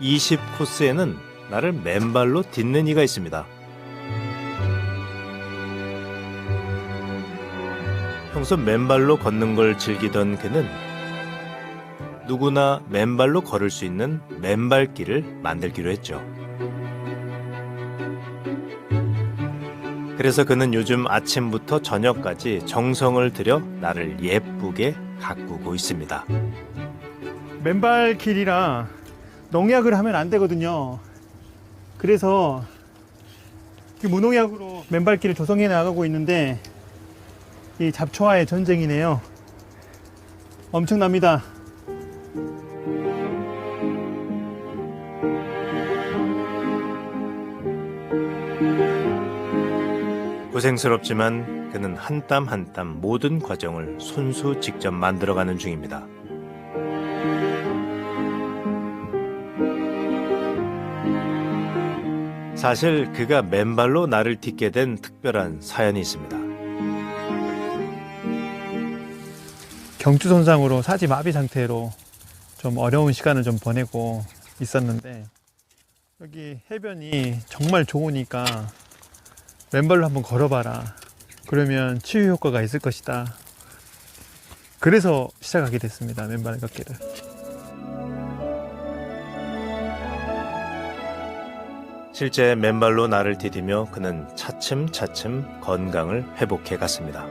20 코스에는 나를 맨발로 딛는 이가 있습니다. 평소 맨발로 걷는 걸 즐기던 그는 누구나 맨발로 걸을 수 있는 맨발길을 만들기로 했죠. 그래서 그는 요즘 아침부터 저녁까지 정성을 들여 나를 예쁘게 가꾸고 있습니다. 맨발 길이라 농약을 하면 안 되거든요. 그래서 이 무농약으로 맨발길을 조성해 나가고 있는데 이 잡초와의 전쟁이네요. 엄청납니다. 고생스럽지만 그는 한 땀 한 땀 모든 과정을 손수 직접 만들어가는 중입니다. 사실 그가 맨발로 나를 딛게 된 특별한 사연이 있습니다. 경추 손상으로 사지 마비 상태로 좀 어려운 시간을 좀 보내고 있었는데 여기 해변이 정말 좋으니까 맨발로 한번 걸어봐라. 그러면 치유 효과가 있을 것이다. 그래서 시작하게 됐습니다. 맨발 걷기를. 실제 맨발로 나를 디디며 그는 차츰차츰 건강을 회복해 갔습니다.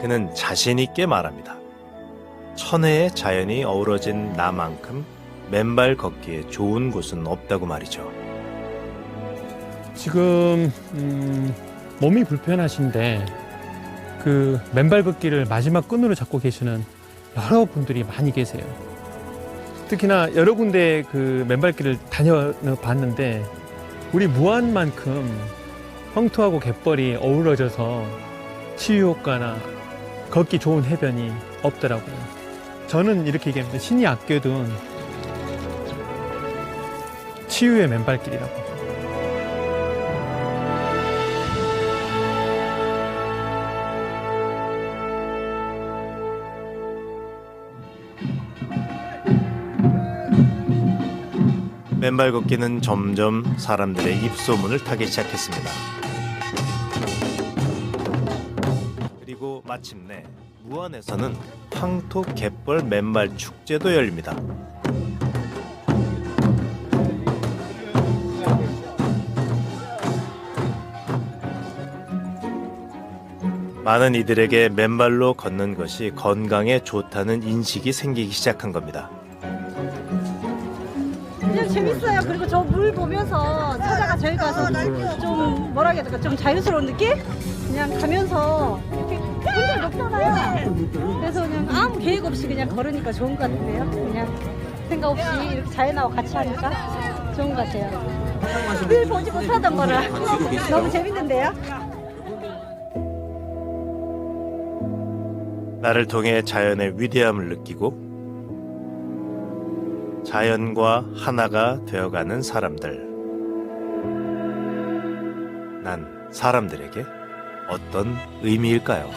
그는 자신있게 말합니다. 천혜의 자연이 어우러진 나만큼 맨발 걷기에 좋은 곳은 없다고 말이죠. 지금 음, 몸이 불편하신데 그 맨발 걷기를 마지막 끈으로 잡고 계시는 여러 분들이 많이 계세요. 특히나 여러 군데 그 맨발길을 다녀봤는데 우리 무안만큼 황토하고 갯벌이 어우러져서 치유 효과나 걷기 좋은 해변이 없더라고요. 저는 이렇게 얘기합니다. 신이 아껴둔 치유의 맨발길이라고. 맨발 걷기는 점점 사람들의 입소문을 타기 시작했습니다. 그리고 마침내 무안에서는 황토 갯벌 맨발 축제도 열립니다. 많은 이들에게 맨발로 걷는 것이 건강에 좋다는 인식이 생기기 시작한 겁니다. 그냥 재밌어요. 그리고 저 물 보면서 찾아가 저희 가서 좀 뭐라 해야 될까 좀 자유스러운 느낌? 그냥 가면서 이렇게 혼자 높잖아요. 그래서 그냥 아무 계획 없이 그냥 걸으니까 좋은 것 같은데요. 그냥 생각 없이 이렇게 자연하고 같이 하니까 좋은 것 같아요. 늘 보지 못하던 거라 너무 재밌는데요. 나를 통해 자연의 위대함을 느끼고 자연과 하나가 되어가는 사람들. 난 사람들에게 어떤 의미일까요?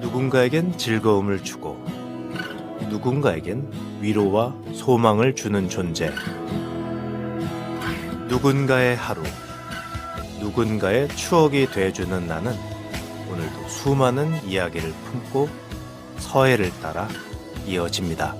누군가에겐 즐거움을 주고 누군가에겐 위로와 소망을 주는 존재. 누군가의 하루, 누군가의 추억이 돼주는 나는 오늘도 수많은 이야기를 품고 서해를 따라 이어집니다.